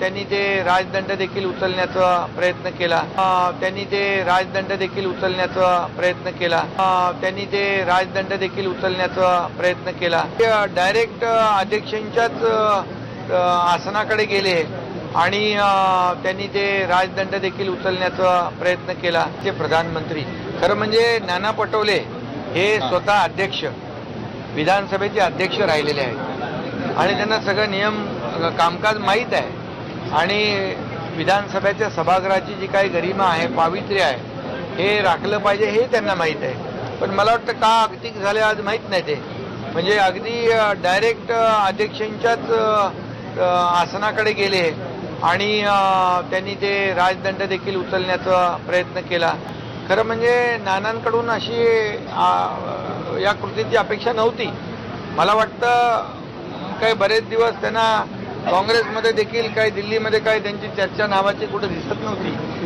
त्यांनी ते राजदंड देखील उचलण्याचा प्रयत्न केला. त्यांनी ते राजदंड देखील उचलण्याचा प्रयत्न केला. त्यांनी ते राजदंड देखील उचलण्याचा प्रयत्न केला. डायरेक्ट अध्यक्षांच्याच आसनाकडे गेले आणि त्यांनी ते राजदंड देखील उचलण्याचा प्रयत्न केला. ते प्रधानमंत्री. खरं म्हणजे नाना पटोले हे स्वतः अध्यक्ष विधानसभेचे अध्यक्ष राहिलेले आहेत. आणि त्यांना सगळं नियम कामकाज माहीत आहे. आणि विधानसभेच्या सभागृहाची जी काही गरिमा आहे पावित्र्य आहे हे राखलं पाहिजे हे त्यांना माहीत आहे. पण मला वाटतं का अगदी झाले आज माहीत नाही ते. म्हणजे अगदी डायरेक्ट अध्यक्षांच्याच आसनाकडे गेले आणि त्यांनी ते राजदंड देखील उचलण्याचा प्रयत्न केला. खरं म्हणजे नानांकडून अशी या कृतीची अपेक्षा नव्हती. मला वाटतं काही बरेच दिवस त्यांना काँग्रेसमध्ये देखील काही दिल्लीमध्ये काही त्यांची चर्चा नावाची कुठे दिसत नव्हती.